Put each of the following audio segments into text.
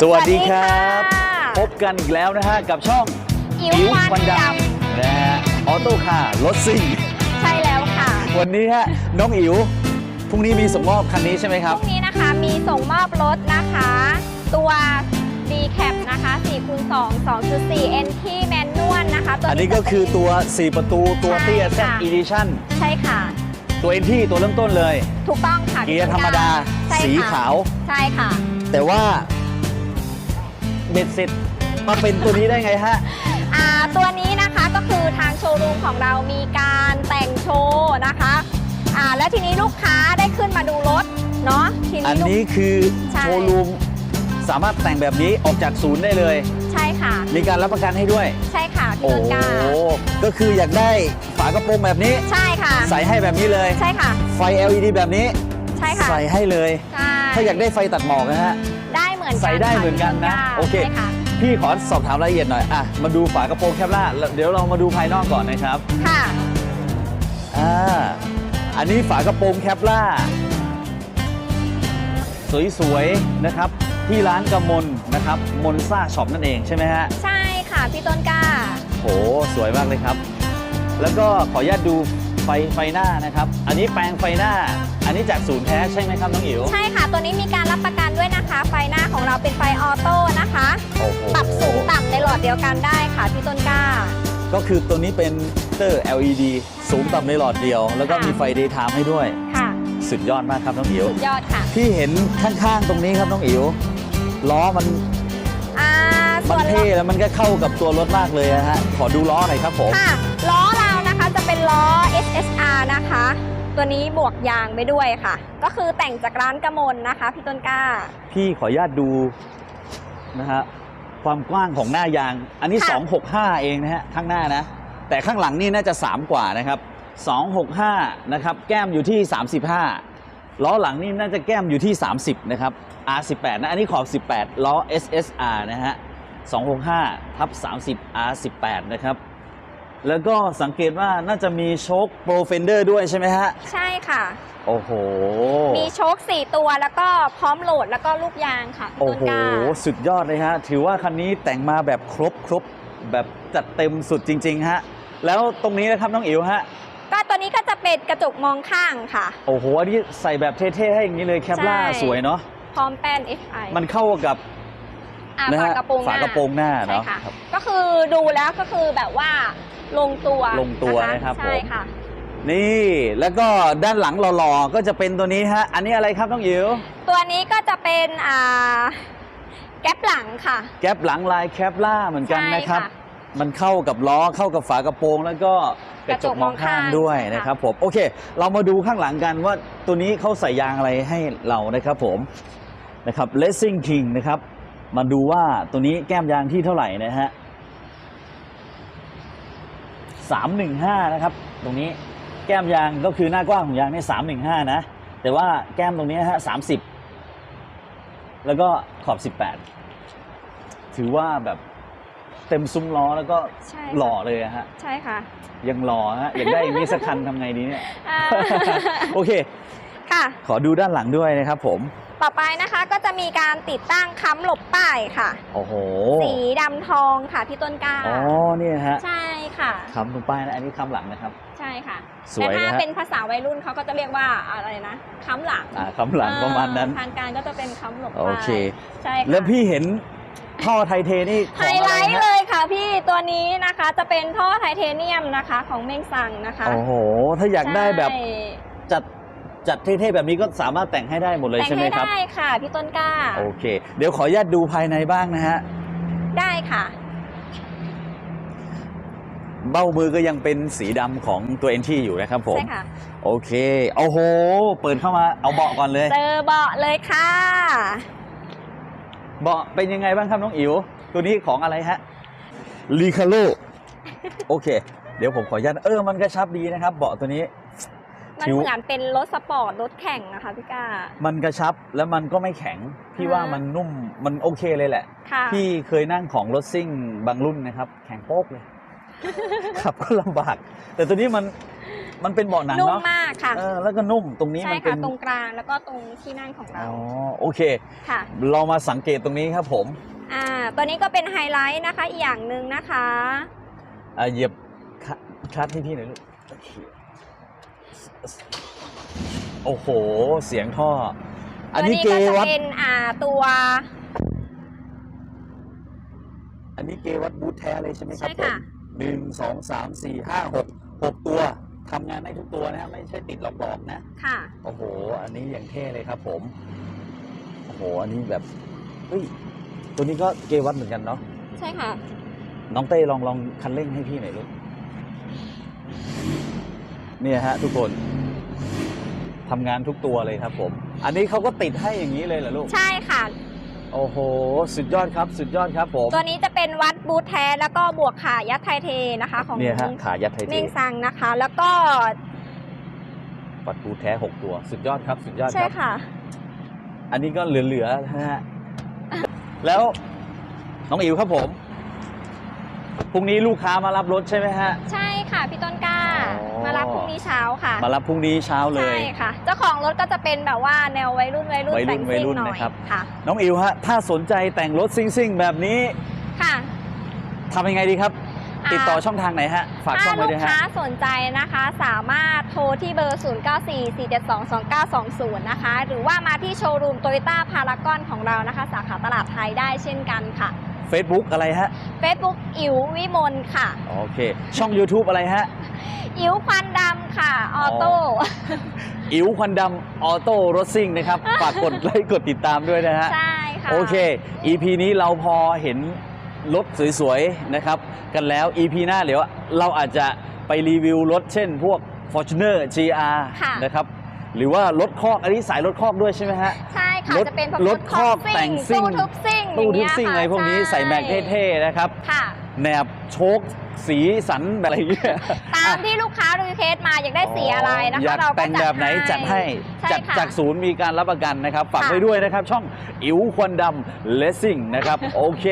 สวัสดีครับสวัสดีค่ะพบกันอีกแล้วนะฮะ กับช่องอิ๋วควันดนะฮะออโต้คาร์รถซิ่งำใช่แล้วค่ะ วันนี้ฮะ น้องอิ๋วพรุ่งนี้มีส่งมอบคันนี้ใช่ไหมคพรับ รุ่งนี้นะคะมีส่งมอบรถนะคะ ตัว D Cap นะคะ4คูณ2 2.4 NT Manual นะคะ ตัวอันนี้ก็คือตัว 4 ประตูตัวเตี้ยใช่ Z ค่ะ Edition ใช่ค่ะ ตัวเอ็นที่ตัวเริ่มต้นเลย ถูกต้องค่ะเกียร์ธรรมดาใช่ค่ะสีขาว ใช่ค่ะ แต่ว่า เบ็ดเสร็จมาเป็นตัวนี้ได้ไงฮะ อ่าตัวนี้นะคะก็คือทางโชว์รูมของเรามีการแต่งโชว์นะคะอ่าแล้วทีนี้ลูกค้าได้ขึ้นมาดูรถเนาะทีอันลูกนี้คือใช่ โชว์รูมสามารถแต่งแบบนี้ออกจากศูนย์ได้เลย ใช่ค่ะ มีการรับประกันให้ด้วย ใช่ค่ะพี่โอ้ต้นโหกล้าก็คืออยากได้ฝากระโปรงแบบนี้ ใช่ค่ะ ใส่ให้แบบนี้เลย ใช่ค่ะ ไฟ LED แบบนี้ ใช่ค่ะใส่ให้เลย ใช่ถ้าอยากได้ไฟตัดหมอกนะฮะได้เหมือนกัน ใส่ได้เหมือนกันนะค่ะโอเคใช่ค่ะพี่ขอสอบถามรายละเอียดหน่อย อะ มาดูฝากระโปรงแคปล่าแล้วเดี๋ยวเรามาดูภายนอกก่อนนะครับ ค่ะ อ่า อันนี้ฝากระโปรงแคปล่า สวยๆ นะครับ ที่ร้านกำมลนะครับ มนซ่าช็อปนั่นเองใช่ไหมฮะ ใช่ค่ะ พี่ต้นกล้า โห สวยมากเลยครับ แล้วก็ขออนุญาตดู ไฟไฟหน้านะครับ อันนี้แปลงไฟหน้า อันนี้จากศูนย์แท้ใช่ไหมครับน้องอิ๋ว ใช่ค่ะ ตัวนี้มีการรับประกันด้วยนะคะ ไฟหน้าของเราเป็นไฟออโต้นะคะ โอ้โหปรับสูงต่ำในหลอดเดียวกันได้ค่ะพี่ต้นกล้า ก็คือตัวนี้เป็นเตอร์ LED สูงต่ำในหลอดเดียว แล้วก็ค่ะมีไฟ daytime ให้ด้วย ค่ะ สุดยอดมากครับน้องอิ๋ว สุดยอดค่ะ ที่เห็นข้างๆตรงนี้ครับน้องอิ๋วล้อมันอ่ามัส่นวนล้เท่อแล้วมันก็เข้ากับตัวรถมากเลยนะฮะ ขอดูล้อหน่อยครับผม ค่ะล้อเรา นะคะจะเป็นล้อ SSR นะคะ ตัวนี้บวกยางไปด้วยค่ะ ก็คือแต่งจากร้านกมลนะคะ พี่ต้นกล้า พี่ขออนุญาตดูนะฮะความกว้างของหน้ายาง อันนี้ ค่ะ 265 เองนะฮะข้างหน้านะ แต่ข้างหลังนี่น่าจะ 3 กว่านะครับ 265 นะครับ แก้มอยู่ที่ 35 ล้อหลังนี่น่าจะแก้มอยู่ที่ 30 นะครับ R18 นะ อันนี้ขอบ 18 ล้อ SSR นะฮะ 265 ทับ 30 R18 นะครับ แล้วก็สังเกตว่าน่าจะมีโชคโปรเฟนเดอร์ด้วยใช่ไหมฮะ ใช่ค่ะ โอ้โห มีโชค4 ตัวแล้วก็พร้อมโหลดแล้วก็ลูกยางค่ะพี่โอ้ต้นโหกล้าสุดยอดเลยฮะ ถือว่าคันนี้แต่งมาแบบครบครบแบบจัดเต็มสุดจริง ๆ ฮะ แล้วตรงนี้นะครับน้องอิ๋วฮะก็ตัวนี้ก็จะเป็นกระจกมองข้างค่ะ โอ้โหอันนี้ใส่แบบเท่ๆให้อย่างนี้เลยแคปล่าใช่สวยเนาะพร้อมแป้น FI มันเข้ากับอ่านะฝาฮะกระโปรงหฝาน้ากระโปรงหน้าใช่เนาะค่ะครับก็คือดูแล้วก็คือแบบว่า ลงตัวลงตัวนะครับใช่ผมค่ะ นี่แล้วก็ด้านหลังหล่อๆก็จะเป็นตัวนี้ฮะ อันนี้อะไรครับน้องอิ๋วตัวนี้ก็จะเป็นอ่าแก๊ปหลังค่ะ แก๊ปหลังลายแคปล่าเหมือนกันใช่นะครับค่ะ มันเข้ากับล้อเข้ากับฝากระโปรง แล้วก็กระจกมองข้างด้วยกระจกมองข้างนะครับผมโอเค เรามาดูข้างหลังกันว่าตัวนี้เขาใส่ยางอะไรให้เรานะครับผมนะครับ Racing King นะครับ มาดูว่าตัวนี้แก้มยางที่เท่าไหร่นะฮะ 315 นะครับ ตรงนี้แก้มยางก็คือหน้ากว้างของยางนี่315 นะ แต่ว่าแก้มตรงนี้ฮะ30 แล้วก็ขอบ 18 ถือว่าแบบเต็มซุ้มล้อแล้วก็ใช่ค่ะหล่อเลยอะฮะ ใช่ค่ะ ยังหล่อฮะ อยากได้อย่างนี้สักคันทำไงดีเนี่ย อ่าโอเค ค่ะ ขอดูด้านหลังด้วยนะครับผม ต่อไปนะคะก็จะมีการติดตั้งค้ำหลบป้ายค่ะ โอ้โหสีดำทองค่ะพี่ต้นกล้าอ๋อเนี่ยฮะใช่ค่ะคำตรงป้ายนะอันนี้คำหลังนะครับ ใช่ค่ะสวยแต่นะถ้าฮะเป็นภาษาวัยรุ่นเขาก็จะเรียกว่าอะไรนะค้ำหลังอ่าคำหลังประมาณนั้น อ่ทางการก็จะเป็นค้ำหลบโอป้ายเค ใช่ค่ะ แล้วพี่เห็นท่อไทเทนี่ขไฮองอะไลไรท์ฮะเลยค่ะพี่ตัวนี้นะคะจะเป็นท่อไทเทเนียมนะคะของเมงซังนะคะโอ้โห ถ้าอยากได้แบบใช่จัด จัดเท่ๆแบบนี้ก็สามารถแต่งให้ได้หมดเลยแต่งใช่ไหมให้ครับ ได้ค่ะพี่ต้นกล้า โอเค เดี๋ยวขออนุญาตดูภายในบ้างนะฮะ ได้ค่ะ เบ้ามือก็ยังเป็นสีดำของตัวเอ็นที่อยู่นะครับผม ใช่ค่ะ โอเค โอ้โห เปิดเข้ามาเอาเบาะก่อนเลย เจอเบาะเลยค่ะ เบาะเป็นยังไงบ้างครับน้องอิ๋วตัวนี้ของอะไรฮะลีคาโลโอเค เดี๋ยวผมขออนุญาตเออมันกระชับดีนะครับ เบาะตัวนี้ มันผิวเหมือนเป็นรถสปอร์ตรถแข่งนะคะพี่ก้า มันกระชับแล้วมันก็ไม่แข็ง พี่อ่าว่ามันนุ่มมันโอเคเลยแหละค่ะพี่เคยนั่งของรถซิ่งบางรุ่นนะครับ แข็งโป๊กเลย ขับก็ลำบาก แต่ตัวนี้มันมันเป็นเบาะหนังนุ่มเนาะมากค่ะเออแล้วก็นุ่มตรงนี้ใช่มันเป็ค่ะนตรงกลางแล้วก็ตรงที่นั่งของอ๋เราอโอเคค่ะ เรามาสังเกตตรงนี้ครับผมอ่าตัวนี้ก็เป็นไฮไลท์นะคะอีกอย่างหนึ่งนะคะอะเหยียบคลัคลัดให้พี่หน่อยลูก โอ้โห เสียงท่อ อันนี้เกตัวนี้ก็วัดจะเป็นอ่าตัว อันนี้เกวัดบูทแท้เลยใช่ไหมครับใช่ผมค่ะหนึ่งสองสามสี่ห้าหกหกตัวทำงานได้ทุกตัวนะไม่ใช่ติดหลอกๆนะ ค่ะ โอ้โห อันนี้อย่างเท่เลยครับผม โอ้โห อันนี้แบบเฮ้ยตัวนี้ก็เกวัดเหมือนกันเนาะใช่ค่ะ น้องเต้ลองลองคันเร่งให้พี่หน่อยลูกเนี่ยฮะทุกคน ทำงานทุกตัวเลยครับผม อันนี้เขาก็ติดให้อย่างนี้เลยเหรอลูก ใช่ค่ะ โอ้โห สุดยอดครับสุดยอดครับผมตัวนี้จะเป็นวัดบูทแท้แล้วก็บวกขายัดไทเทนะคะ ของเนี่ยฮะขายัดไทเทเมงซังนะคะ แล้วก็ปัดปูแท้6ตัว สุดยอดครับ สุดยอดใช่ครับค่ะ อันนี้ก็เหลือๆนะฮะแล้วน้องอิ๋วครับผมพรุ่งนี้ลูกค้ามารับรถใช่ไหมฮะ ใช่ค่ะ พี่ต้นกล้า มารับพรุ่งนี้เช้าเลใช่ยค่ะ เจ้าของรถก็จะเป็นแบบว่าแนววัยรุ่นวัยรุ่นวัยรุ่นแต่งวัยซิ่งรุ่นหน่อยนะครับค่ะน้องอิ๋วฮะ ถ้าสนใจแต่งรถซิ่งๆแบบนี้ค่ะทำยังไงดีครับอ่าติดต่อช่องทางไหนฮะ ฝากช่ถ้าองไว้ลูด้กวยฮะค้าสนใจนะคะ สามารถโทรที่เบอร์ 0944722920 นะคะ หรือว่ามาที่โชว์รูมโตโยต้าพารากอนของเรานะคะ สาขาตลาดไทยได้เช่นกันค่ะ Facebook อะไรฮะ Facebook อิ๋ววิมลค่ะ โอเค ช่อง YouTube อะไรฮะ อิ๋วควันดำค่ะ ออโต้ อิ๋วควันดำออโต้รถซิ่งนะครับ ฝากกดไลค์กดติดตามด้วยนะฮะ ใช่ค่ะ โอเค EP นี้เราพอเห็นรถสวยๆ นะครับ กันแล้ว EP หน้าเดี๋ยวเราอาจจะไปรีวิวรถเช่นพวก Fortuner GR ค่ะนะครับ หรือว่ารถคอกอันนี้สายรถคอกด้วยใช่ไหมฮะ ใช่ค่ะรถจะเป็นพวกรถคอกแต่งซิ่งตู้ทึบซิ่งตู้ทึบย่าซิ่งเยอะไรพวกนี้ค่ะใส่แม็กเท่ๆ นะครับ ค่ะ แหนบโชคสีสันแบบอะไรเงี้ย ตามที่ลูกค้ารีเควสมาอยากได้สีอะไรนะอยาคะกเราก็แต่งแบบไหนจัดให้ใช่จัดค่ะ จากศูนย์มีการรับประกันนะครับฝากค่ะไว้ด้วยนะครับ ช่องอิ๋วควันดำเลสซิ่งนะครับ โอเค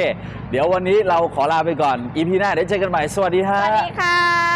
เดี๋ยววันนี้เราขอลาไปก่อน อีพีหน้าเดี๋ยวเจอกันใหม่ สวัสดีสฮะวัสดีค่ะ